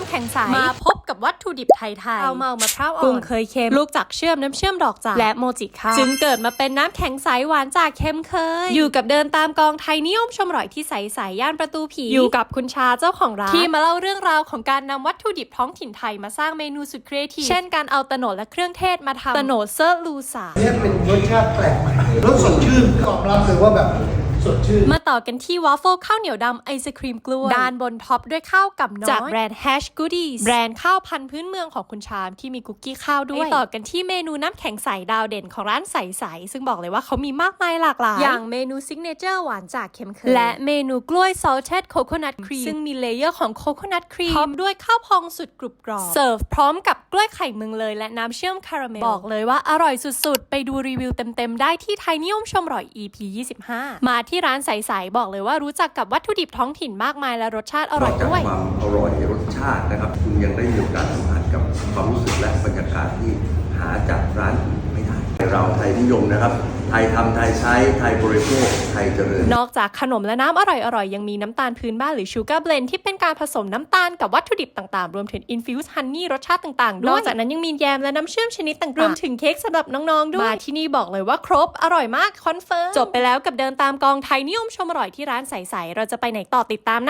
น้ำแข็งใส มาพบกับวัตถุดิบไทยๆเอาเมามาพร้าวอ่อนกุ้งเคยเค็ม ลูกจากเชื่อมน้ำเชื่อมดอกจากและโมจิข้าวจึงเกิดมาเป็นน้ำแข็งใสหวานจากเค็มเคย อยู่กับเดินตามกองไทยนิยมชมอร่อยที่ใสใสย่านประตูผี อยู่กับคุณชาเจ้าของร้านที่มาเล่าเรื่องราวของการนำวัตถุดิบท้องถิ่นไทยมาสร้างเมนูสุดครีเอทีฟเช่นการเอาตะโหนดและเครื่องเทศมาทำตะโหนดเซอร์ลูซาเนี่ยเป็นรสชาติแปลกใหม่รสสดชื่นตอบรับเลยว่าแบบสดชื่น มาต่อกันที่วอฟเฟิลข้าวเหนียวดำไอศครีมกล้วยด้านบนท็อปด้วยข้าวกับน้อย จากแบรนด์ Hash Goodies แบรนด์ข้าวพันธุ์พื้นเมืองของคุณชามที่มีคุกกี้ข้าวด้วยต่อกันที่เมนูน้ำแข็งใสดาวเด่นของร้านใสใสๆซึ่งบอกเลยว่าเขามีมากมายหลากหลาย อย่างเมนูซิกเนเจอร์หวานจากเค็มเคยและเมนูกล้วย salted coconut cream ซึ่งมีเลเยอร์ของ coconut cream พร้อมด้วยข้าวพองสุดกรุบกรอบเสิร์ฟพร้อมกับกล้วยไข่เมืองเลยและน้ำเชื่อมคาราเมลบอกเลยว่าอร่อยสุดๆ ไปดูรีวิวเต็มๆได้ที่ไทยนิยมชมอร่อย EP 25 มาที่ร้านใสๆบอกเลยว่ารู้จักกับวัตถุดิบท้องถิ่นมากมายและรสชาติอร่อยนอกจากด้วย ความอร่อยรสชาตินะครับ คุณยังได้มีโอกาสสัมผัสกับความรู้สึกและบรรยากาศที่หาจากร้านอื่นไม่ได้ เราไทยนิยมนะครับไทยทำไทยใช้ไทยบริโภคไทยเจริญ นอกจากขนมและน้ำอร่อยๆ ยังมีน้ำตาลพื้นบ้านหรือชูการ์เบลนที่เป็นการผสมน้ำตาลกับวัตถุดิบต่างๆ รวมถึงอินฟิวส์ฮันนี่รสชาติต่างๆ ด้วย นอกจากนั้นยังมีแยมและน้ำเชื่อมชนิดต่างๆ รวมถึงเค้กสำหรับน้องๆ ด้วย มาที่นี่บอกเลยว่าครบอร่อยมากคอนเฟิร์ม จบไปแล้วกับเดินตามกองไทยนิยมชมอร่อยที่ร้านใสๆเราจะไปไหนต่อติดตามนะ